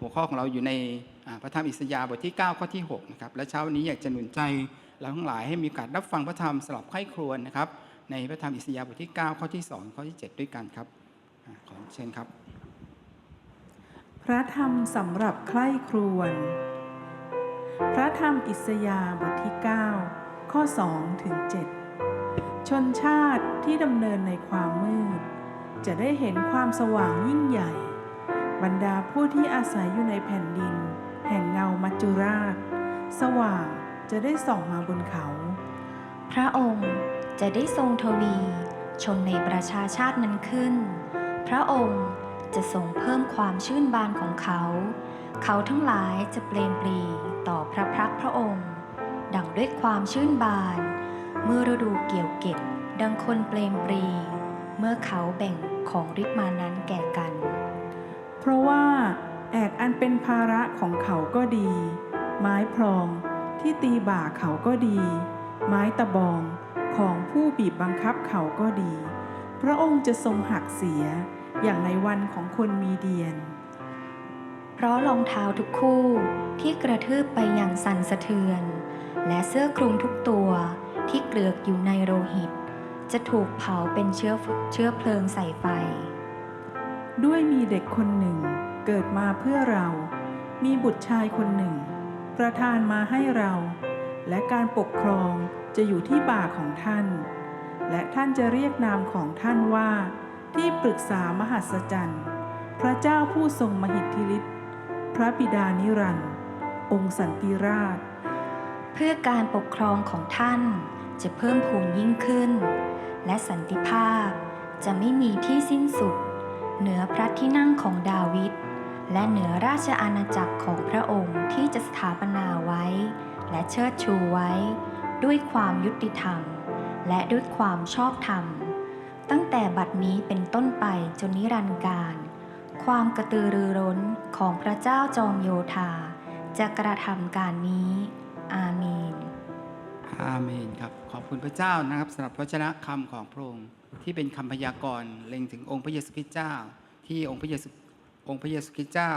หัวข้อของเราอยู่ในพระธรรมอิสยาห์บทที่ 9 ข้อที่6นะครับและเช้าวันนี้อยากจะหนุนใจเราทั้งหลายให้มีโอกาสรับฟังพระธรรมสลับไข้ครวญนะครับ ในพระธรรมอิสยาห์บทที่ 9 ข้อที่ 2 ข้อที่ 7 ด้วยกันครับอขอเชิญครับ พระธรรมสำหรับใคร่ครวญพระธรรมอิสยาห์บทที่ 9 ข้อ2ถึง7ชนชาติที่ดำเนินในความมืด จะได้เห็นความสว่างยิ่งใหญ่ บรรดาผู้ที่อาศัยอยู่ในแผ่นดิน แห่งเงามัจจุราช สว่างจะได้ส่องมาบนเขา พระองค์จะได้ทรงทวีชนในประชาชาตินั้นขึ้น พระองค์จะทรงเพิ่มความชื่นบานของเขา เขาทั้งหลายจะเปลมปรีต่อพระพักตร์พระองค์ ดังด้วยความชื่นบาน เมื่อฤดูเกี่ยวเก็บดังคนเปลมปรี เมื่อเขาแบ่งของฤทธิ์มานั้นแก่กัน ราะว่าแอกอันเป็นภาระของเขาก็ดี ไม้พรองที่ตีบ่าเขาก็ดี ไม้ตะบองของผู้บีบบังคับเขาก็ดี พระองค์จะทรงหักเสียอย่างในวันของคนมีเดียน เพราะรองเท้าทุกคู่ที่กระทืบไปอย่างสั่นสะเทือน และเสื้อคลุมทุกตัวที่เกลือกอยู่ในโลหิต จะถูกเผาเป็นเชื้อเชื้อเพลิงใส่ไฟ ด้วยมีเด็กคนหนึ่งเกิดมาเพื่อเรา มีบุตรชายคนหนึ่ง ประทานมาให้เรา และการปกครองจะอยู่ที่บ่าของท่าน และท่านจะเรียกนามของท่านว่า ที่ปรึกษามหัศจรรย์ พระเจ้าผู้ทรงมหิทธิฤทธิ์พระบิดานิรันดร์องค์สันติราช เพื่อการปกครองของท่านจะเพิ่มพูนยิ่งขึ้น และสันติภาพจะไม่มีที่สิ้นสุด เหนือพระที่นั่งของดาวิดและเหนือราชอาณาจักรของพระองค์ที่จะสถาปนาไว้ และเชิดชูไว้ ด้วยความยุติธรรม และด้วยความชอบธรรม ตั้งแต่บัดนี้เป็นต้นไปจนนิรันดร์การ ความกระตือรือร้นของพระเจ้าจอมโยธา จะกระทำการนี้ อาเมนอาเมนครับ ขอบคุณพระเจ้านะครับสำหรับพระชนะคำของพระองค์ ที่เป็นคำพยากรณ์เล็งถึงองค์พระเยซูคริสต์เจ้า ที่องค์พระเยซูองค์พระเยซูคริสต์เจ้า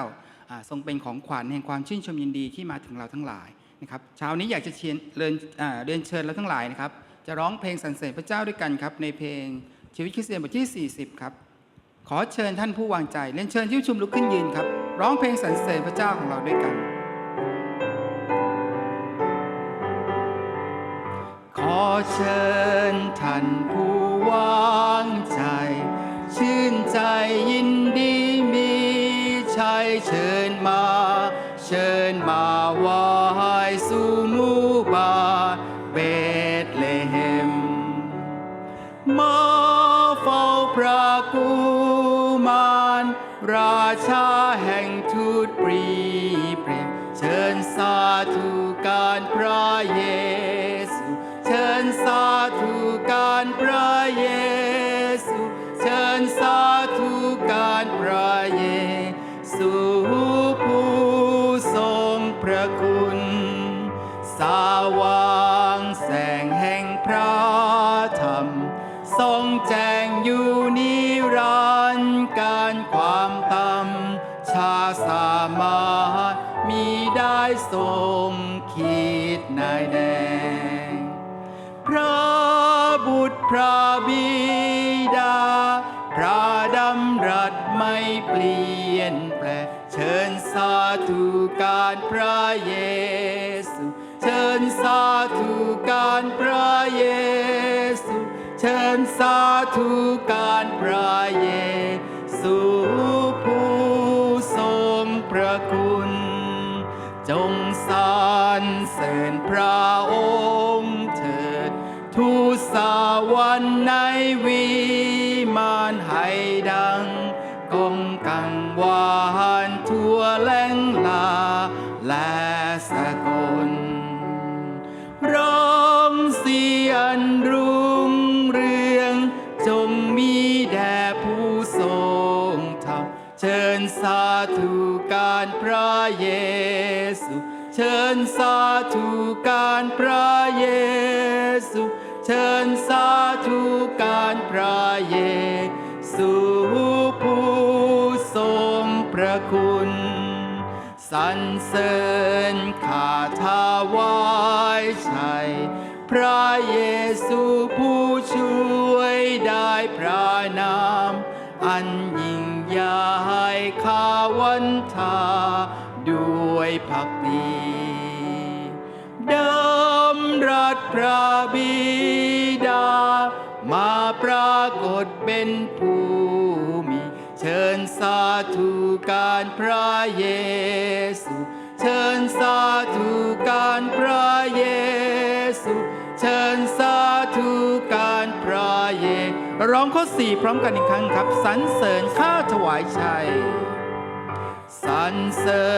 ทรงเป็นของขวัญแห่งความชื่นชมยินดีที่มาถึงเราทั้งหลายนะครับเช้านี้อยากจะเชิญเรียนเชิญเราทั้งหลายนะครับ จะร้องเพลงสรรเสริญพระเจ้าด้วยกันครับ ในเพลงชีวิตคริสเตียนบทที่ 40 ครับ ขอเชิญท่านผู้วางใจเรียนเชิญที่ประชุมลุกขึ้นยืนครับ ร้องเพลงสรรเสริญพระเจ้าของเราด้วยกัน ขอเชิญท่านผู้วาง เชิญมา เชิญมาไหว้สู่มู่บ้าเบธเลเฮม มาเฝ้าพระกุมารราชาแห่งทูตปรีเปรมเชิญสาธุการพระเย การพระเยซูเชิญสาธุการพระเยซูเชิญสาธุการพระเยซูผู้ทรงพระคุณ จงสรรเสริญพระองค์เถิดทูตสวรรค์ในวิมานให้ดังก้องกังวา และสกุลร้องเสียงรุ่งเรือง จงมีแด่ผู้ทรงธรรมเชิญสาธุการพระเยซู เชิญสาธุการพระเยซู เชิญสาธุการพระเยซูผู้ทรงพระคุณ สรรเสริญข้าทาวายชัย พระเยซูผู้ช่วยได้พระนาม อันยิ่งใหญ่ข้าวันทา ด้วยพักดีเดิมรัฐพระบิดา มาปรากฏเป็นผู้ ชิญสาธุการพระเยซู เชิญสาธุการพระเยซู เชิญสาธุการพระเย ร้องข้อสี่พร้อมกันอีกครั้งครับสรรเสริญข้าถวายชัยสรรเสริ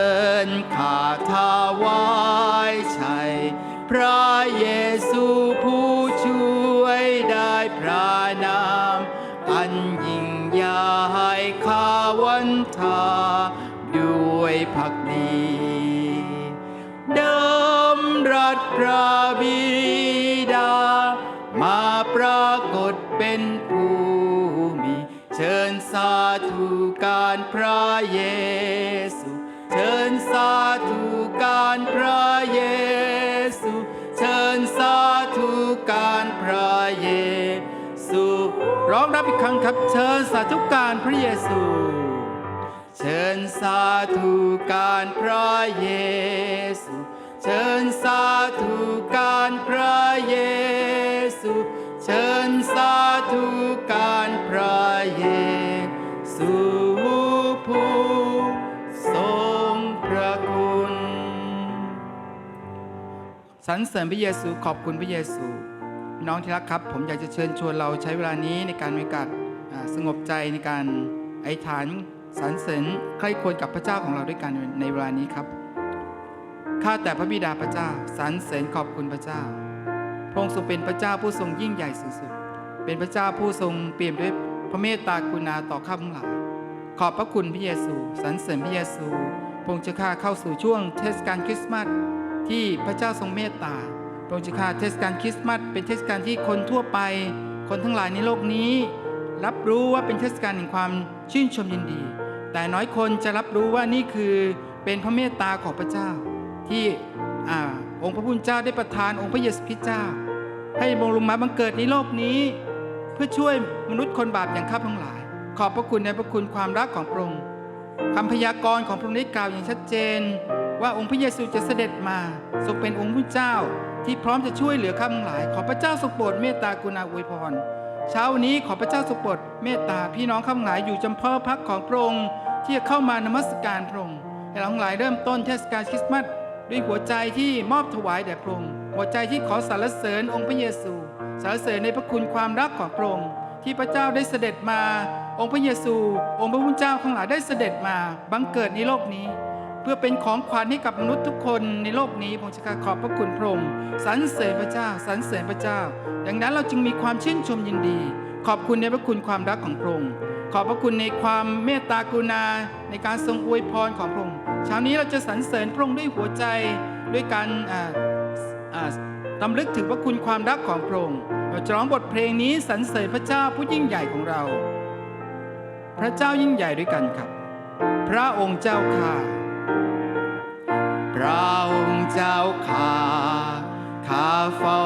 ญข้าทาวายชัย พระเยซูผู้ รัฐพระบิดา มาปรากฏเป็นผู้มี เชิญสาธุการพระเยซู เชิญสาธุการพระเยซู เชิญสาธุการพระเยซูร้องรับอีกครั้งครับเชิญสาธุการพระเยซูเชิญสาธุการพระเยซู เชิญสาธุการพระเยซู เชิญสาธุการพระเยซูผู้ทรงพระคุณสรรเสริญพระเยซูขอบคุณพระเยซู น้องที่รักครับ ผมอยากจะเชิญชวนเราใช้เวลานี้ในการมีกาสสงบใจในการอธิษฐานสรรเสริญใคร่ควรกับพระเจ้าของเราด้วยกันในเวลานี้ครับ ข้าแต่พระบิดาพระเจ้าสรรเสริญขอบคุณพระเจ้า พระองค์ทรงเป็นพระเจ้าผู้ทรงยิ่งใหญ่สูงสุด เป็นพระเจ้าผู้ทรงเปี่ยมด้วยพระเมตตากรุณาต่อข้าทั้งหลาย ขอบพระคุณพระเยซูสรรเสริญพระเยซู พระองค์จะข้าเข้าสู่ช่วงเทศกาลคริสต์มาสที่พระเจ้าทรงเมตตา พระองค์จะข้าเทศกาลคริสต์มาสเป็นเทศกาลที่คนทั่วไป คนทั้งหลายในโลกนี้ รับรู้ว่าเป็นเทศกาลแห่งความชื่นชมยินดี แต่น้อยคนจะรับรู้ว่านี่คือเป็นพระเมตตาของพระเจ้า ที่องค์พระผู้เป็นเจ้าได้ประทานองค์พระเยซูคริสต์เจ้า ให้บงลงมาบังเกิดในโลกนี้ เพื่อช่วยมนุษย์คนบาปอย่างข้าพทั้งหลาย ขอบพระคุณในพระคุณความรักของพระองค์คำพยากรณ์ของพระองค์ได้กล่าวอย่างชัดเจน ว่าองค์พระเยซูจะเสด็จมาทรงเป็นองค์ผู้เจ้าที่พร้อมจะช่วยเหลือข้าทั้งหลาย ขอพระเจ้าทรงโปรดเมตตากรุณาอวยพรเช้านนี้ขอพระเจ้าทรงโปรดเมตตาพี่น้องข้าทั้งหลายอยู่จำเพาะพักของพระองค์ที่จะเข้ามานมัสการพระองค์ให้เราทั้งหลายเริ่มต้นเทศกาลคริสต์มาส ด้วยหัวใจที่มอบถวายแด่พระองค์หัวใจที่ขอสรรเสริญองค์พระเยซูสรรเสริญในพระคุณความรักของพระองค์ที่พระเจ้าได้เสด็จมา องค์พระเยซู องค์พระผู้เป็นเจ้าทั้งหลายได้เสด็จมาบังเกิดในโลกนี้ เพื่อเป็นของขวัญให้กับมนุษย์ทุกคนในโลกนี้ผมจะขอบพระคุณพระองค์สรรเสริญพระเจ้าสรรเสริญพระเจ้า ดังนั้นเราจึงมีความชื่นชมยินดี ขอบคุณในพระคุณความรักของพระองค์ ขอบพระคุณในความเมตตากรุณาในการทรงอวยพรของพระองค์เช้านี้เราจะสรรเสริญพระองค์ด้วยหัวใจด้วยการตำลึกถึงพระคุณความรักของพระองค์เราจะร้องบทเพลงนี้สรรเสริญพระเจ้าผู้ยิ่งใหญ่ของเรา พระเจ้ายิ่งใหญ่ด้วยกันครับ พระองค์เจ้าข้าพระองค์เจ้าข้าข้าเฝ้า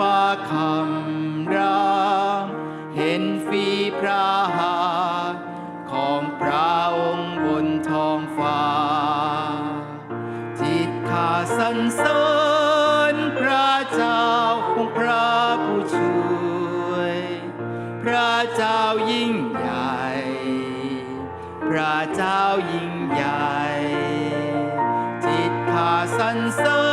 ฟ้าคำรามเห็นฝีพระหัตของพระองค์บนท้องฟ้า จิตข้าสรรเสริญพระเจ้าองค์พระผู้ช่วย พระเจ้ายิ่งใหญ่ พระเจ้ายิ่งใหญ่ จิตข้าสรรเสริญ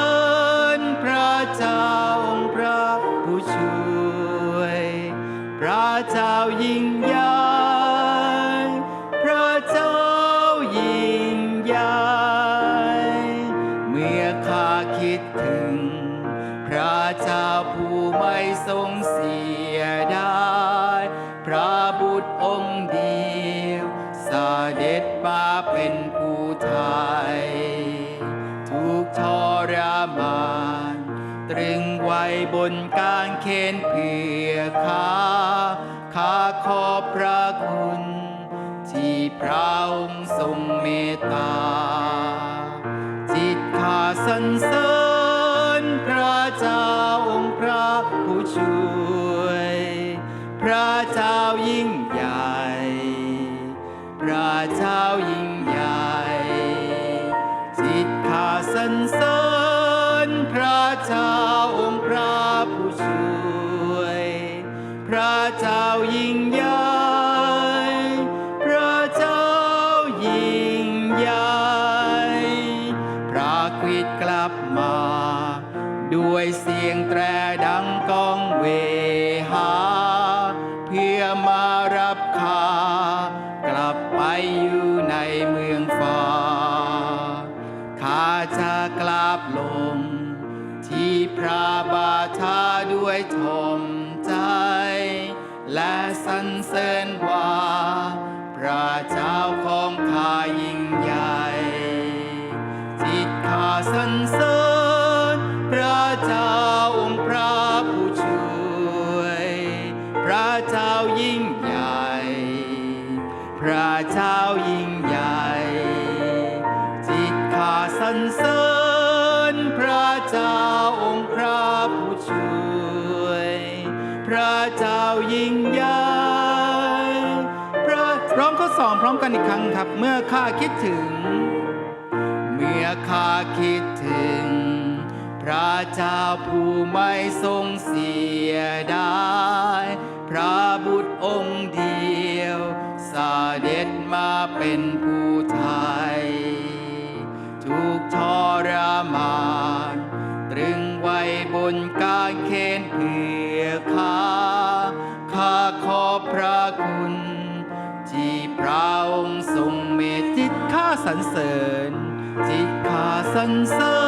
บุตรองค์เดียวเสด็จมาเป็นผู้ไทถูกทรมาน ตรึงไว้บนการเค้นเพื่อข้าข้าขอบพระคุณ ที่พระองค์ทรงเมตตา จิตข้าสรรเสริญ ข้า มใจ และสรรเสริญว่า พระเจ้าของข้า พร้อมกันอีกครั้งครับ เมื่อข้าคิดถึง เมื่อข้าคิดถึง พระเจ้าผู้ไม่ทรงเสียดายพระบุตรองค์เดียวเสด็จมาเป็นผู้ไทยถูกทรมานตรึงไว้บนกางเขนเพื่อข้าข้าขอพระคุณ ระองค์ทรงเมตจิตข้าสรรเสริญ จิตข้าสรรเสริ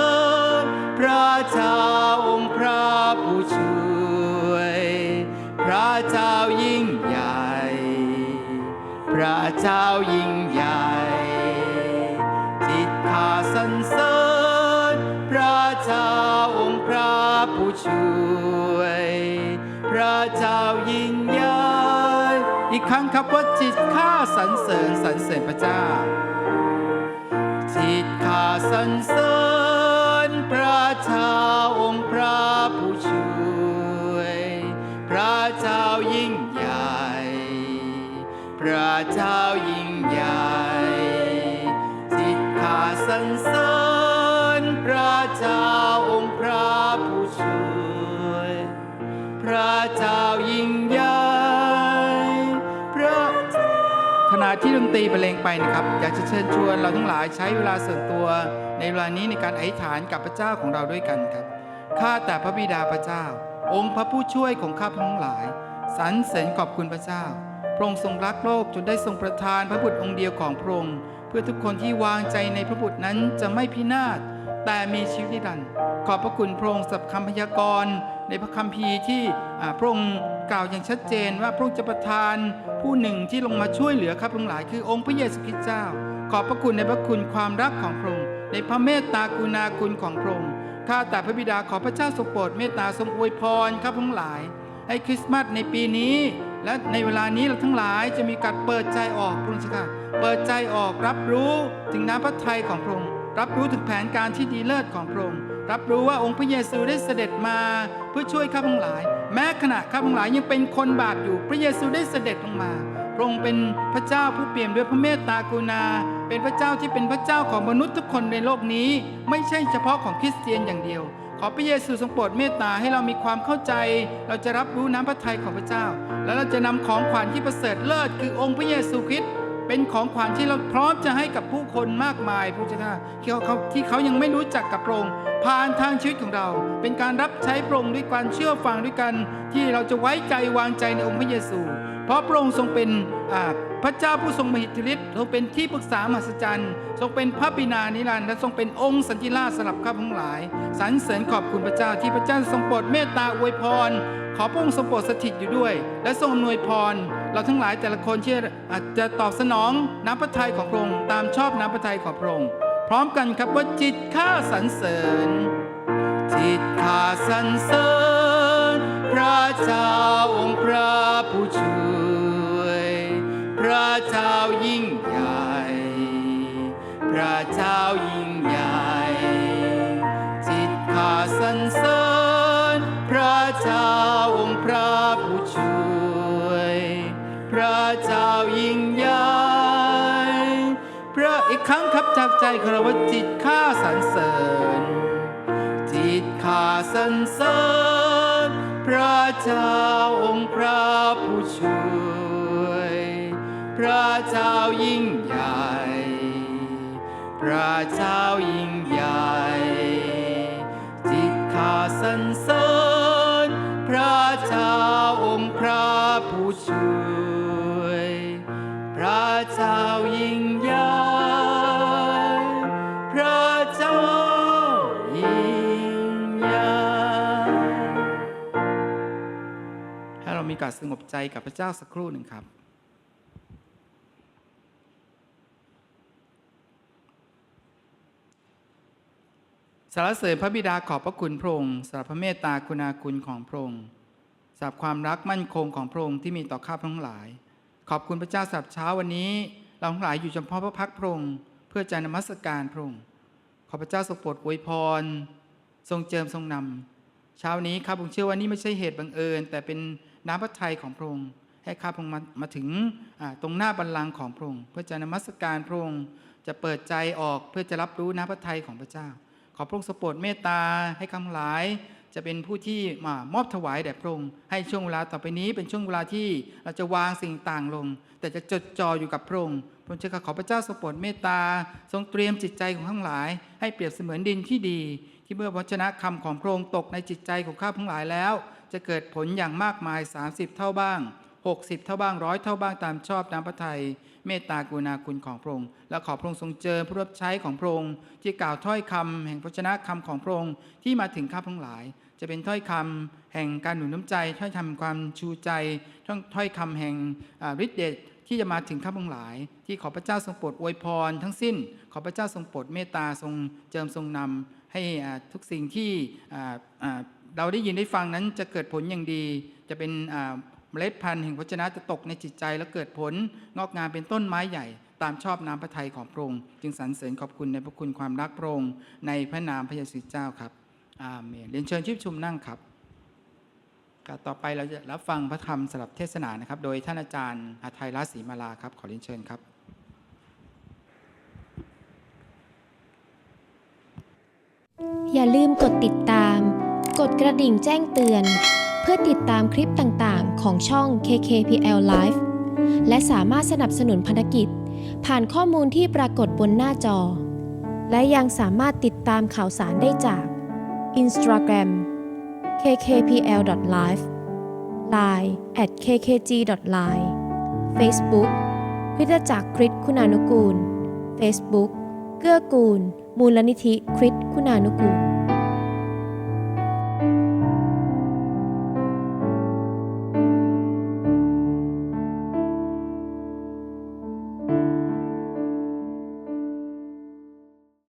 ญ พระเจ้าองค์พระผู้ช่วย พระเจ้ายิ่งใหญ่ พระเจ้ายิ่งใหญ่ ครั้งครับว่าจิตข้าสรรเสริญสรรเสริญพระเจ้า จิตข้าสรรเสริญพระเจ้าองค์พระผู้ช่วย พระเจ้ายิ่งใหญ่ พระเจ้ายิ่งใหญ่ นตรีบรรเลงไปนะครับ อยากจะเชิญชวนเราทั้งหลายใช้เวลาส่วนตัว ในเวลานี้ในการอธิษฐานกับพระเจ้าของเราด้วยกันครับข้าแต่พระบิดาพระเจ้า องค์พระผู้ช่วยของข้าพทั้งหลายสรรเสริญขอบคุณพระเจ้าพระองค์ทรงรักโลกจนได้ทรงประทานพระบุตรองค์เดียวของพระองค์เพื่อทุกคนที่วางใจในพระบุตรนั้นจะไม่พินาศแต่มีชีวิตนิรันดร์ขอบพระคุณพระองค์สับคำพยากรณ์ในพระคัมภีร์ที่พระองค์ กล่าวอย่างชัดเจนว่าพระองค์จะประทานผู้หนึ่งที่ลงมาช่วยเหลือข้าพทั้งหลายคือองค์พระเยซูคริสต์เจ้า ขอบพระคุณในพระคุณความรักของพระองค์ในพระเมตตากรุณาคุณของพระองค์ข้าแต่พระบิดาขอพระเจ้าทรงโปรดเมตตาทรงอวยพรข้าพทั้งหลาย ให้คริสต์มาสในปีนี้ และในเวลานี้เราทั้งหลายจะมีการเปิดใจออกพระองค์ค่ะเปิดใจออกรับรู้ถึงน้ำพระทัยของพระองค์รับรู้ถึงแผนการที่ดีเลิศของพระองค์ รับรู้ว่าองค์พระเยซูได้เสด็จมาเพื่อช่วยข้าพงหลาย แม้ขณะข้าพงหลายยังเป็นคนบาปอยู่ พระเยซูได้เสด็จลงมา พระองค์เป็นพระเจ้าผู้เปี่ยมด้วยพระเมตตากรุณา เป็นพระเจ้าที่เป็นพระเจ้าของมนุษย์ทุกคนในโลกนี้ ไม่ใช่เฉพาะของคริสเตียนอย่างเดียว ขอพระเยซูทรงโปรดเมตตาให้เรามีความเข้าใจ เราจะรับรู้น้ำพระทัยของพระเจ้า แล้วเราจะนำของขวัญที่ประเสริฐเลิศคือองค์พระเยซูคริสต์ เป็นของขวัญที่เราพร้อมจะให้กับผู้คนมากมายพระเจ้าที่เขาที่เขายังไม่รู้จักกับพระองค์ผ่านทางชีวิตของเรา เป็นการรับใช้พระองค์ด้วยการเชื่อฟังด้วยกัน ที่เราจะไว้ใจวางใจในองค์พระเยซู เพราะพระองค์ทรงเป็นพระเจ้าผู้ทรงมหิทธิฤทธิ์ทรงเป็นที่ปรึกษามหัศจรรย์ทรงเป็นพระบิดานิรันดร์และทรงเป็นองค์สันติราชสำหรับข้าพงหลายสรรเสริญขอบคุณพระเจ้าที่พระเจ้าทรงโปรดเมตตาอวยพร ขอพระองค์ทรงโปรดสถิตอยู่ด้วย และทรงอำนวยพร เราทั้งหลายแต่ละคนที่อาจจะตอบสนองน้ำพระทัยของพระองค์ตามชอบน้ำพระทัยของพระองค์พร้อมกันครับว่าจิตข้าสรรเสริญ จิตข้าสรรเสริญ พระเจ้าองค์พระผู้ช่วย พระเจ้ายิ่งใหญ่ พระเจ้ายิ่งใหญ่ รั้งครับจากใจของเรว่าจิตข้าสรรเสริญ จิตข้าสรรเสริญ พระเจ้าองค์พระผู้ช่วย พระเจ้ายิ่งใหญ่ พระเจ้ายิ่งใหญ่ จิตข้าสรรเสริญ พระเจ้าองค์พระผู้ช่วย ให้เรามีการสงบใจกับพระเจ้าสักครู่หนึ่งครับสารเสริญพระบิดาขอบพระคุณพระองค์สำหรับพระเมตตาคุณาคุณของพระองค์สำหรับความรักมั่นคงของพระองค์ที่มีต่อข้าพทั้งหลาย ขอบคุณพระเจ้าสำหรับเช้าวันนี้ เราทั้งหลายอยู่เฉพาะพระพักตร์พระองค์เพื่อจะนมัสการพระองค์ขอพระเจ้าทรงโปรดอวยพร ทรงเจิมทรงนำเช้านี้ข้าพงเชื่อว่านี่ไม่ใช่เหตุบังเอิญ แต่เป็น น้ำพระทัยของพระองค์ให้ข้าพระองมามาถึงตรงหน้าบัลลังก์ของพระองค์เพื่อจะนมัสการพระองค์จะเปิดใจออกเพื่อจะรับรู้น้ำพระทัยของพระเจ้า ขอพระองค์ทรงโปรดเมตตาให้คำหลาย จะเป็นผู้ที่มามอบถวายแด่พระองค์ให้ช่วงเวลาต่อไปนี้เป็นช่วงเวลาที่เราจะวางสิ่งต่างลง แต่จะจดจ่ออยู่กับพระองค์พระองค์จะขอพระเจ้าทรงโปรดเมตตาทรงเตรียมจิตใจของทั้งหลาย ให้เปรียบเสมือนดินที่ดี ที่เมื่อพระชนะคำของพระองค์ตกในจิตใจของข้าทั้งหลายแล้ว จะเกิดผลอย่างมากมาย 30 เท่าบ้าง 60 เท่าบ้างร้อยเท่าบ้างตามชอบน้ำพระทัยเมตตากรุณาคุณของพระองค์และขอพระองค์ทรงเจอผู้รับใช้ของพระองค์ที่กล่าวถ้อยคำแห่งพระชนะคำของพระองค์ที่มาถึงข้าพทั้งหลาย จะเป็นถ้อยคำแห่งการหนุนน้ำใจถ้อยคำความชูใจถ้อยคำแห่งฤทธิ์เดชที่จะมาถึงข้าพทั้งหลาย ที่ขอพระเจ้าทรงโปรดอวยพร ทั้งสิ้น ขอพระเจ้าทรงโปรดเมตตาทรงเจิมทรงนำให้ทุกสิ่งที่ เราได้ยินได้ฟังนั้นจะเกิดผลอย่างดี จะเป็นเมล็ดพันธุ์แห่งพระชนะจะตกในจิตใจ และเกิดผลงอกงามเป็นต้นไม้ใหญ่ ตามชอบน้ำพระทัยของพระองค์จึงสรรเสริญขอบคุณในพระคุณความรักพระองค์ในพระนามพระเยซูเจ้าครับอาเมนเรียนเชิญชิบชุมนั่งครับต่อไปเราจะรับฟังพระธรรมสำหรับเทศนานะครับ โดยท่านอาจารย์อาทัยรัศรีมาลาครับ ขอเรียนเชิญครับอย่าลืมกดติดตาม กดกระดิ่งแจ้งเตือน เพื่อติดตามคลิปต่างๆ ของช่อง KKPL Live และสามารถสนับสนุนพันธกิจ ผ่านข้อมูลที่ปรากฏบนหน้าจอ และยังสามารถติดตามข่าวสารได้จาก Instagram kkpl.live Line at kkg.line Facebook คริสตจักรคริสคุณานุกูล Facebook เกื้อกูล มูลนิธิคริสคุณานุกูล